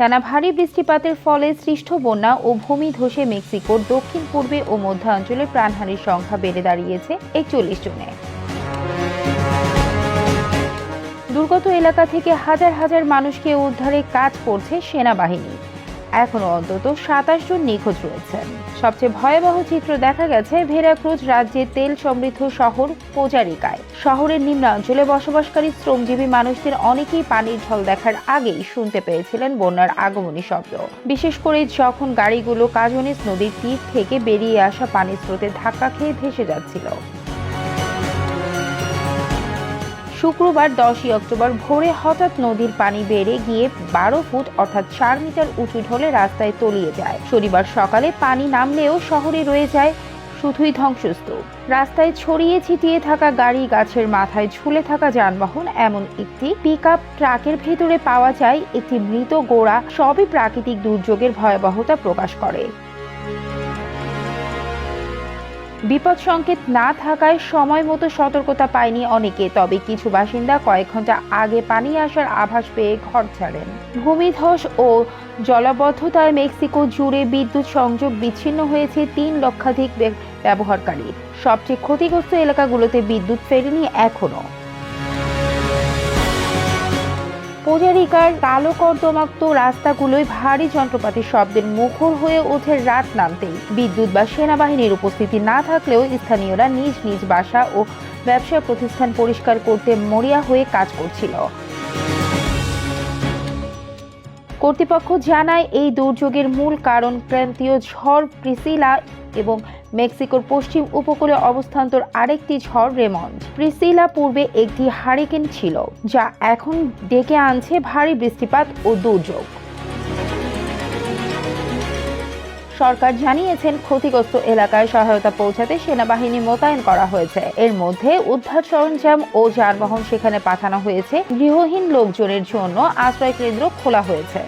টানা ভারী বৃষ্টিপাতের ফলে সৃষ্ট বন্যা ও ভূমি ধসে মেক্সিকোর দক্ষিণ, পূর্বে ও মধ্যাঞ্চলে প্রাণহানির সংখ্যা বেড়ে দাঁড়িয়েছে একচল্লিশ জনে দুর্গত এলাকা থেকে হাজার হাজার মানুষকে উদ্ধারে কাজ করছে সেনাবাহিনী। এখনও অন্তত সাতাশ জন নিখোঁজ রয়েছেন সবচেয়ে ভয়াবহ চিত্র দেখা গেছে ভেরাক্রুজ রাজ্যের তেল সমৃদ্ধ শহর পোজারিকায় শহরের নিম্নাঞ্চলে বসবাসকারী শ্রমজীবী মানুষদের অনেকেই পানির ঢল দেখার আগেই শুনতে পেয়েছিলেন বন্যার আগমনী শব্দ। বিশেষ করে যখন গাড়িগুলো কাজনিস নদীর তীর থেকে বেরিয়ে আসা পানির স্রোতে ধাক্কা খেয়ে ভেসে যাচ্ছিল। শুক্রবার দশই অক্টোবর ভোরে হঠাৎ নদীর পানি বেড়ে গিয়ে বারো ফুট অর্থাৎ চার মিটার উঁচু ঢলে রাস্তায় তলিয়ে যায়। শনিবার সকালে পানি নামলেও শহরে রয়ে যায় শুধুই ধ্বংসস্তূপ। রাস্তায় ছড়িয়ে ছিটিয়ে থাকা গাড়ি গাছের মাথায় ঝুলে থাকা যানবাহন এমন একটি পিক আপ ট্রাকের ভেতরে পাওয়া যায়। একটি মৃত গোড়া সবই প্রাকৃতিক দুর্যোগের ভয়াবহতা প্রকাশ করে। বিপদ সংকেত না থাকায় সময় মতো সতর্কতা পায়নি অনেকে, তবে কিছু বাসিন্দা কয়েক ঘণ্টা আগে পানি আসার আভাস পেয়ে ঘর ছাড়েন। ভূমিধস ও জলাবদ্ধতায় মেক্সিকো জুড়ে বিদ্যুৎ সংযোগ বিচ্ছিন্ন হয়েছে তিন লক্ষাধিক ব্যবহারকারী সবচেয়ে ক্ষতিগ্রস্ত এলাকাগুলোতে বিদ্যুৎ ফেরেনি এখনও পূজারিকার কালো কর্দমাক্ত রাস্তাগুলোয় ভারী যন্ত্রপাতির শব্দের মুখর হয়ে ওঠে রাত নামতেই। বিদ্যুৎ বা সেনাবাহিনীর উপস্থিতি না থাকলেও স্থানীয়রা নিজ নিজ বাসা ও ব্যবসা প্রতিষ্ঠান পরিষ্কার করতে মরিয়া হয়ে কাজ করছিল। কর্তৃপক্ষ জানায়, এই দুর্যোগের মূল কারণ ক্রান্তীয় ঝড় প্রিসিলা এবং মেক্সিকোর পশ্চিম উপকূলে অবস্থান্তর আরেকটি ঝড় রেমন্ড। প্রিসিলা পূর্বে একটি হারিকেন ছিল, যা এখন ডেকে আনছে ভারী বৃষ্টিপাত ও দুর্যোগ। সরকার জানিয়েছেন, ক্ষতিগ্রস্ত এলাকায় সহায়তা পৌঁছাতে সেনাবাহিনী মোতায়েন করা হয়েছে। এর মধ্যে উদ্ধার সরঞ্জাম ও যানবাহন সেখানে পাঠানো হয়েছে। গৃহহীন লোকজনের জন্য আশ্রয় কেন্দ্র খোলা হয়েছে।